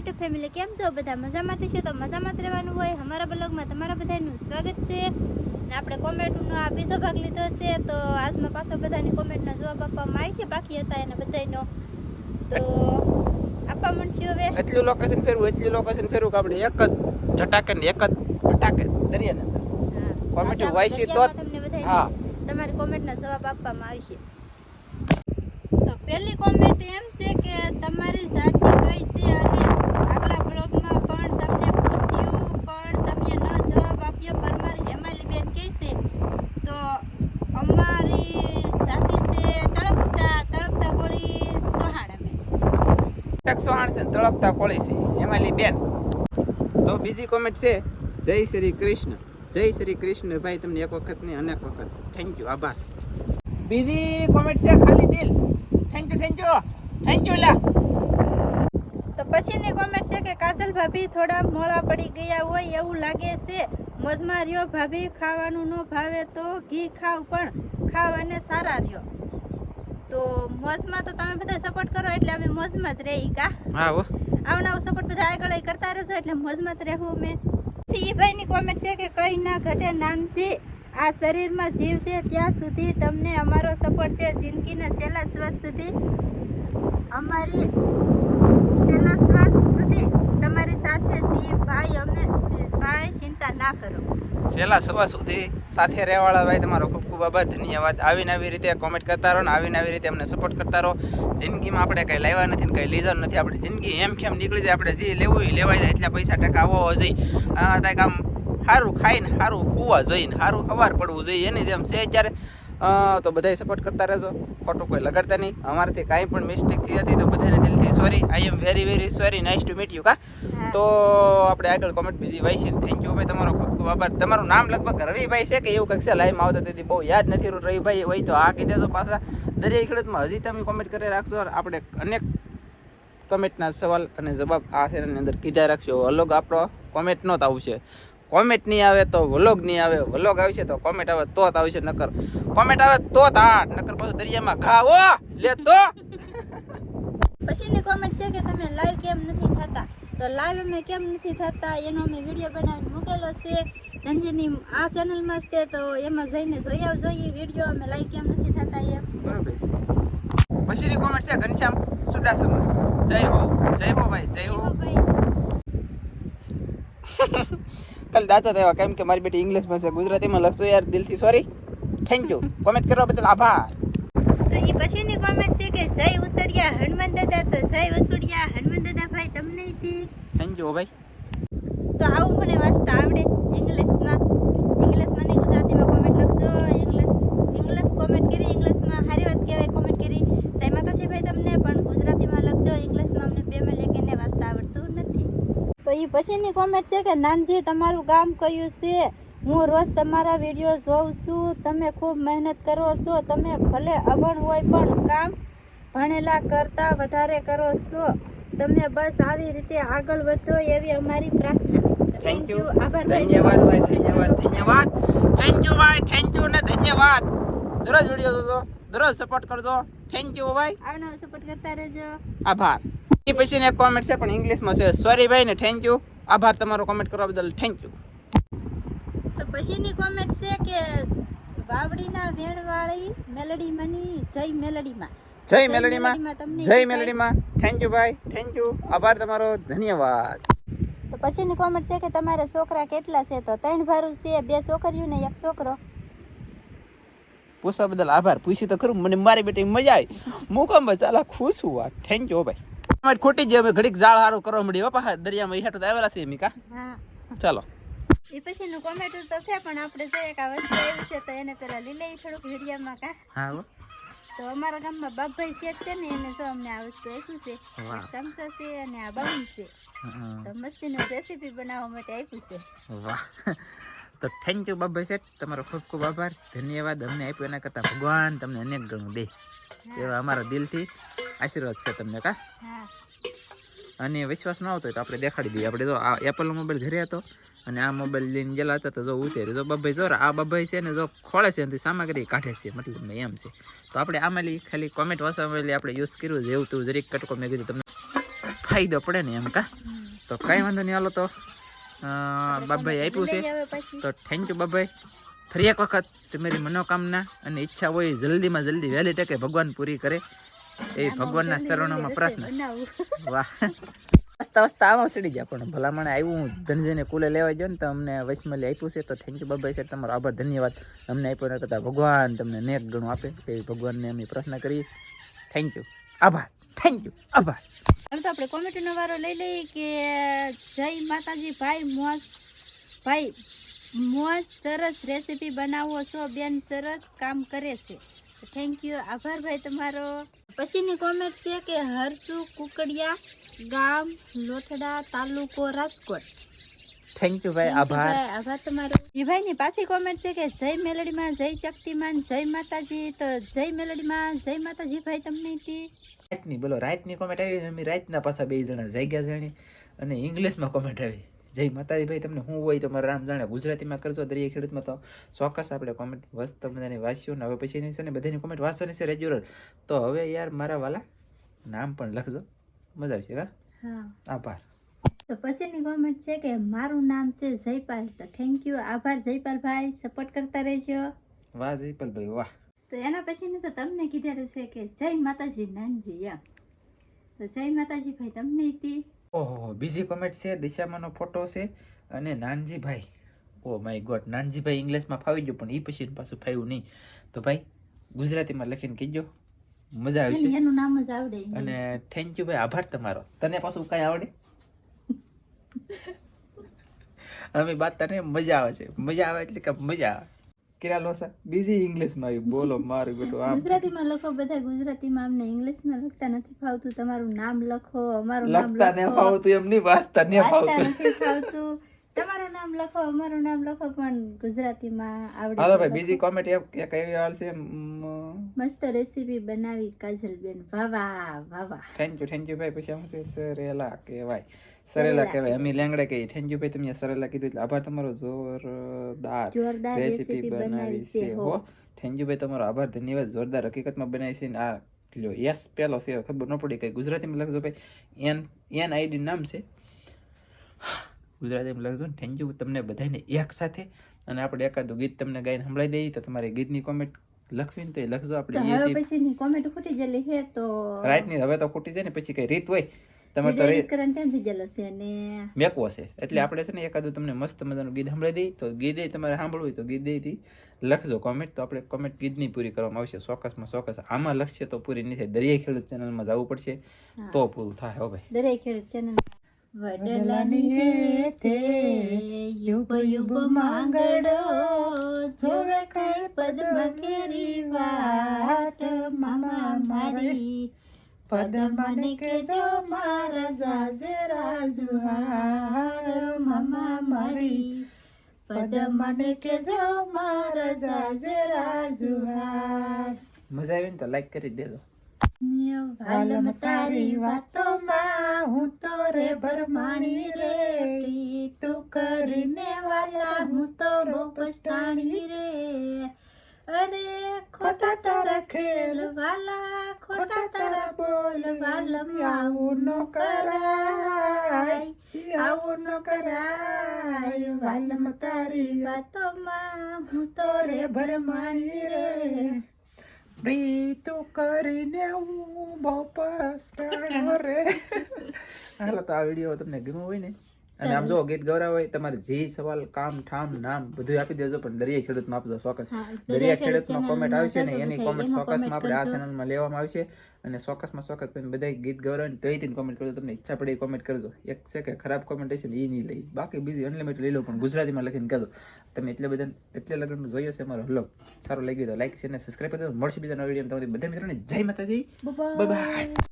YouTube family કેમ છો? બધા મજામાંથી છે? તો મજામાં જ રહેવાનું હોય? અમારા બ્લોગમાં તમારા બધાનું સ્વાગત છે. ને આપણે કોમેન્ટનો આ બીજો ભાગ લીધો છે તો આજમાં પાછો બધાની કોમેન્ટના જવાબ આપવામાં આવી છે. બાકી હતા એના બધાનો તો આપવા મળશે હવે? એટલું લોકેશન ફેરવું એટલું લોકેશન ફેરવું કે આપણે એક જ ઝટાકે ને એક જ ફટાકે દરિયાને કોમેન્ટ. વાંચી તો તમને બધા હા. તમારી કોમેન્ટના જવાબ આપવામાં આવશે તો પહેલી કોમેન્ટ એમ છે કે તમારી જાતિ કઈ છે અને આગલા બ્લોગમાં પણ તમને પૂછ્યું, પણ તમે ન જવાબ આપ્યો. પરમાર હેમાલીબેન કહે છે, તો અમારી જાતિ છે તળપતા તળપતા કોળી સોહાણ અમે. સોહાણ છે તળપતા કોળી છે, હેમાલીબેન. તો બીજી કોમેન્ટ છે, જય શ્રી કૃષ્ણ, જય શ્રી કૃષ્ણ ભાઈ, તમને એક વખત નહીં, અનેક વખત. થેન્ક યુ આભાર. બીજી કોમેન્ટ છે ખાલી દિલ. Thank you thank you thank you લા. તો પછીની કોમેન્ટ છે કે કાજલ ભાભી થોડા મોળા પડી ગયા હોય એવું લાગે છે. મોજમાં રહ્યો ભાભી ખાવાનું ન ભાવે તો ઘી ખાવ પણ ખાવ અને સારા રહ્યો. તો મોજમાં તો તમે બધા સપોર્ટ કરો એટલે અમે મોજમાં જ રહી કા? હા હો. આવું નવું સપોર્ટ બધા આગળ કરતા રહેજો એટલે મોજમાં જ રહેવું અમે. પછી એ ભાઈની કોમેન્ટ છે કે કઈ ના ઘટે નાનજી. આ શરીરમાં જીવ છે, ત્યાં સુધી તમને અમારો સપોર્ટ છે. જિંદગીના છેલ્લા શ્વાસ સુધી અમારી છેલ્લા શ્વાસ સુધી તમારી સાથે છીએ. ભાઈ અમે ભાઈ, ચિંતા ના કરો. છેલ્લા સવા સુધી સાથે રહેવાળા ભાઈ, તમારો ખૂબ ખૂબ આભાર. ધન્યવાદ. આવીને આવી રીતે કોમેન્ટ કરતા રહો ને આવીને આવી રીતે અમને સપોર્ટ કરતા રહો. જિંદગીમાં આપણે કંઈ લાવ્યા નથી ને કંઈ લીધા નથી. આપણી જિંદગી એમ કેમ નીકળી જાય? આપણે જે લેવું એ લેવાય જાય. એટલા પૈસા ટકા આવવા જોઈએ આ કાંઈક આમ સારું ખાઈને સારું હોવા જોઈએ સારું સવાર પડવું જોઈએ. એની જેમ છે અત્યારે. તો બધાય સપોર્ટ કરતા રહેજો. ખોટું કોઈ લગાડતા નહીં. અમારાથી કાંઈ પણ મિસ્ટેક થઈ હતી તો બધાને દિલથી sorry I am very very sorry nice to meet you કા? તો આપણે આગળ કોમેન્ટ બીજી વાય છે થેન્ક યુ ભાઈ તમારો ખૂબ ખૂબ આભાર. તમારું નામ લગભગ રવિભાઈ છે કે એવું કંઈક છે? લાઈવમાં આવતા તેથી બહુ યાદ નથી રહ્યું. રવિભાઈ હોય તો આ કહી દેજો પાછા. દરેક ખેડૂતમાં હજી તમે કોમેન્ટ કરી રાખશો આપણે અનેક કોમેન્ટના સવાલ અને જવાબ આ ચેનલની અંદર કીધા રાખશો. અલગ આપણો કોમેન્ટ નોત આવશે. કોમેન્ટ નહીં આવે તો વ્લોગ નહીં આવે. વ્લોગ આવશે તો કોમેન્ટ આવે તો જ આવશે નકર કોમેન્ટ આવે તો જ આ. નકર પાછું દરિયામાં ઘા ઓ લે તો. પછીની કોમેન્ટ છે કે તમે લાઈવ કેમ નથી થતા? તો લાઈવ અમે કેમ નથી થતા? એનો અમે વીડિયો બનાવીને મૂકેલો છે. ધનજીની આ ચેનલમાં જ તે તો એમાં જઈને જોઈ આવજો એ વીડિયો અમે લાઈવ કેમ નથી થતા એમ. બરોબર છે. પછીની કોમેન્ટ છે ઘનશ્યામ સુડાસમ. જય હો. જય હો ભાઈ જય હો ભાઈ. કાલ દાતા થયા કેમ કે મારી બેટી ઇંગ્લિશમાં છે ગુજરાતીમાં લખતો યાર દિલથી સોરી થેન્ક યુ કોમેન્ટ કરવા બદલ આભાર. તો એ પછીની કોમેન્ટ છે કે જય ઉસડિયા હનુમાન દાદા. તો જય ઉસડિયા હનુમાન દાદા ભાઈ તમને થેન્ક યુ ભાઈ તો આવું મને વાંચતા આવડે ઇંગ્લિશમાં ઇંગ્લિશમાં નહીં ગુજરાતીમાં કોમેન્ટ લખજો ઇંગ્લિશ ઇંગ્લિશ કોમેન્ટ કરી ઇંગ્લિશમાં સારી વાત કહેવાય કોમેન્ટ કરી જય માતાજી ભાઈ તમને પણ ગુજરાતીમાં લખજો ઇંગ્લિશમાં અમને બેમાં લેખીને વાંચતા આવડતું નથી તો એ પછીની કોમેન્ટ છે કે નાનજી તમારું ગામ કયું છે? હું રોજ તમારા વીડિયો જોઉં છું. તમે ખૂબ મહેનત કરો છો. તમે ભલે અભણ હોય પણ કામ ભણેલા કરતાં વધારે કરો છો. તમે બસ આવી રીતે આગળ વધો એવી અમારી પ્રાર્થના. થેન્ક યુ આભાર ધન્યવાદ ભાઈ ધન્યવાદ ધન્યવાદ. થેન્ક યુ ભાઈ થેન્ક યુ ને ધન્યવાદ. દરરોજ વીડિયો જોજો. દરરોજ સપોર્ટ કરજો. થેન્ક યુ ભાઈ. આવનારો સપોર્ટ કરતા રહેજો. આભાર. એ પછીની એક કોમેન્ટ છે પણ ઇંગ્લિશમાં છે. સોરી ભાઈ ને થેન્ક યુ આભાર તમારો કોમેન્ટ કરવા બદલ. થેન્ક યુ તો પછીની કોમેન્ટ છે કે વાવડીના વેણવાળી મેલડી મની જય મેલડીમાં. જય મેલડીમાં. જય મેલડીમાં. થેન્ક યુ ભાઈ. થેન્ક યુ આભાર તમારો. ધન્યવાદ. તો પછીની કોમેન્ટ છે કે તમારે છોકરા કેટલા છે? તો ત્રણ ભારું છે બે છોકરીઓ ને એક છોકરો. પૂછવા બદલ આભાર. પૂછી તો ખરું. મને મારી બેટી મજા આવી. મુકામ ચાલા ખુશ હું થેન્ક યુ ભાઈ. અમારે ખોટી જ અમે ઘડીક જાળ સારું કરવા મળી બાપા દરિયામાં હેઠળ તો આવેલા છે મીકા ચાલો. એ કોમેન્ટ તો છે પણ આપણે કે આ વસ્તુ એવી છે તો એને પેલા લઈ લઈએ થોડુંક વિડીયોમાં કા. હા તો અમારા ગામમાં બાપભાઈ શેઠ છે ને એને જો અમને આ વસ્તુ આપ્યું છે. ચમચો છે અને આ બાઉન છે. તો મસ્તીનું રેસીપી બનાવવા માટે આપ્યું છે. વાહ. તો થેન્ક યુ બાબા શેઠ તમારો ખૂબ ખૂબ આભાર. ધન્યવાદ અમને આપ્યો એના કરતાં ભગવાન તમને અનેક ગણું દે. એવા અમારા દિલથી આશીર્વાદ છે તમને કા? અને વિશ્વાસ ન આવતો હોય તો આપણે દેખાડી દઈએ. આપણે જો આ એપલનો મોબાઈલ ઘરે હતો અને આ મોબાઈલ લઈને ગયેલા હતા તો જો ઉતેર્યું. તો બબાઈ જો આ બબાઈ છે ને જો ખોળે છે ને તો સામગ્રી કાઢે છે મતલબ એમ છે. તો આપણે આમાં ખાલી કોમેન્ટ વાંચવા આપણે યુઝ કર્યું છે એવું તું જરીક કટકો મેં કીધું તમને. ફાયદો પડે ને એમ કા? તો કાંઈ વાંધો નહીં હાલો તો. અ, બાબાઈ આપ્યું છે. તો થેન્ક યુ બાબાઈ ફરી એક વખત તમારી મનોકામના અને ઈચ્છા હોય જલ્દીમાં જલ્દી વહેલી તકે ભગવાન પૂરી કરે. એ ભગવાનના શરણોમાં પ્રાર્થના. વાહ. હસતા હસતા આમાં સડી જાય પણ ભલામણે આવ્યું હું. ધનજીને કુલે લેવા ગયો ને તો અમને વૈષ્મલી આપ્યું છે. તો થેન્ક યુ બાબાઈ સાહેબ તમારો આભાર ધન્યવાદ. અમને આપ્યો ન કરતા ભગવાન તમને નેક ગણું આપે. એ ભગવાનને અમે પ્રાર્થના કરીએ. થેન્ક યુ આભાર. થેન્ક યુ આભાર હવે તો આપણે કોમેન્ટનો વારો લઈ લઈએ કે જય માતાજી ભાઈ મોજ ભાઈ મોજ સરસ રેસીપી બનાવો છો બેન સરસ કામ કરે છે. થેન્ક યુ આભાર ભાઈ તમારો. પછીની કોમેન્ટ છે કે હરસુ કુકડિયા ગામ લોથડા તાલુકો રાજકોટ. થેન્ક યુ ભાઈ આભાર આભાર તમારો. જીભાઈની પાછી કોમેન્ટ છે કે જય મેલડીમાં જય શક્તિમાન જય માતાજી. તો જય મેલડીમાં જય માતાજી ભાઈ તમને તી રાતની બોલો રાતની કોમેન્ટ આવી અમે રાતના પાછા બે જણા જાગ્યા જાણી અને ઇંગ્લિશમાં કોમેન્ટ આવી. જય માતાજી ભાઈ તમને શું હોય તમારે રામ જાણે ગુજરાતીમાં કરજો દરિયા ખેડૂતમાં તો. ચોક્કસ આપણે કોમેન્ટ વસ્ત બધાની વાંચ્યું ને હવે પછી નહીં છે ને બધાની કોમેન્ટ વાંચવાની છે રેગ્યુલર તો હવે યાર મારા વાલા નામ પણ લખજો. મજા આવશે હા? હા. આભાર. તો પછીની કોમેન્ટ છે કે મારું નામ છે જયપાલ. તો થેન્ક યુ આભાર જયપાલ ભાઈ સપોર્ટ કરતા રહેજો. વાહ જયપાલભાઈ વાહ. તો એના પછીની તો તમને કીધેલું છે કે જય માતાજી નાનજી એમ. તો જય માતાજી ભાઈ તમને હતી ઓહો બીજી કોમેન્ટ છે દિશામાંનો ફોટો છે અને Nanjibhai. Oh my god Nanjibhai ઇંગ્લિશમાં ફાવી ગયો પણ એ પછી પાછું ફાવ્યું નહીં. તો ભાઈ ગુજરાતીમાં લખીને કહેજો. મજા આવી છે એનું નામ જ આવડે અને થેન્ક યુ ભાઈ આભાર તમારો. તને પાછું કાંઈ આવડે? અમે તને મજા આવે છે. મજા આવે એટલે કે મજા આવે. કિરા લોસા બીજી ઇંગ્લિશમાં આવી. બોલો મારું બેટું આમ. ગુજરાતીમાં લખો બધા ગુજરાતીમાં અમને ઇંગ્લિશમાં લખતા નથી ફાવતું. તમારું નામ લખો અમારું નામ લખતા ને ફાવતું એમ નહીં વાંચતા ને ફાવતું. ફાવતું. તમારું નામ લખો અમારું નામ લખો પણ ગુજરાતીમાં આવડે હાલો ભાઈ બીજી કોમેન્ટ એક એક એવી આવશે મસ્ત રેસીપી બનાવી કાજલબેન. વાહ વાહ વાહ થેન્ક યુ થેન્ક યુ ભાઈ. પછી આમ છે સરેલા કહેવાય. સરેલા કહેવાય અમે લેંગડા કહીએ થેન્ક યુ ભાઈ તમે સરેલા કીધું એટલે આભાર તમારો જોરદાર રેસીપી બનાવી છે હો થેન્ક યુ ભાઈ તમારો આભાર ધન્યવાદ જોરદાર હકીકતમાં બનાવી છે ને આ લ્યો યસ પહેલો છે ખબર ન પડી કઈ ગુજરાતીમાં લખજો ભાઈ એન એન આઈડી નામ છે ગુજરાતીમાં લખજો ને થેન્ક યુ તમને બધાને એક સાથે અને આપણે એકાદું ગીત તમને ગાઈને સંભળાઈ દઈએ તો તમારી ગીતની કોમેન્ટ લખવી ને તો એ લખજો આપણે હવે પછીની કોમેન્ટ ખૂટી ગયેલી છે તો રાઈટની હવે તો ખૂટી જાય ને પછી કઈ રીત હોય તમારે તો મેકવો છે. એટલે આપણે છે ને એકાદું તમને મસ્ત મજાનું ગીત સાંભળી દઈએ તો ગીત એ તમારે સાંભળવું હોય તો ગીત એથી લખજો કોમેન્ટ તો આપણે કોમેન્ટ ગીતની પૂરી કરવામાં આવશે. ચોક્કસમાં ચોક્કસ. આમાં લક્ષ્ય તો પૂરી નહીં થાય. દરિયાઈ ખેડૂત ચેનલમાં જવું પડશે. તો પૂરું થાય હો ભાઈ. દરેક ખેડૂત ચેનલ વડલાની હેઠે યુબ યુબ માંગડો જોવે કઈ પદ્મ કેરી વાટ મામા મારી પદમાં કેજો મારા જાજરા રાજુહાર મામા મારી પદમાં કેજો મારા જાજે રાજુહાર મજા આવી ને તો લાઈક કરી દેજો વાલમ તારી વાતોમાં હું તો રે ભરમાણી રે તું કરીને વાલા હું તો બહુ પસ્તાણી રે અરે ખોટા તારા ખેલ વાલા ખોટા તારા બોલ વાલમ આવું ન કરાય. આવું ન કરાય. વાલમ તારી વાતોમાં હું તો રે ભરમાણી રે. પ્રીતુ કરીને હું બહુ પસ્ટ રે. હાલો તો આ વીડિયો તમને ગમ્યો હોય ને અને આમ જો ગીત ગૌરવ હોય તમારે જે સવાલ કામ ઠામ નામ બધું આપી દેજો પણ દરિયા ખેડૂતમાં આપજો ચોક્કસ. હા, દરિયા ખેડૂતમાં કોમેન્ટ આવશે ને એની કોમેન્ટ ચોક્કસમાં આપણે આ કરજો. ચેનલમાં લેવામાં આવશે. અને ચોક્કસમાં ચોક્કસ તમે બધા ગીત ગૌરવ તોય તેને કોમેન્ટ કરજો તમને ઈચ્છા પડે કોમેન્ટ કરજો. એક છે કે ખરાબ કોમેન્ટ હશે ને એ નહીં લઈ. બાકી બીજી અનલિમિટેડ લઈ લો પણ ગુજરાતીમાં લખીને કહેજો. તમે એટલે બધા એટલે લગ્ન જોઈએ છે અમારો હલો સારો લાગ્યો તો લાઈક છે ને સબસ્ક્રાઈબ કરી દો મળશે બીજા નવા વીડિયો તમારી બધા મિત્રોને. જય માતાજી. બાય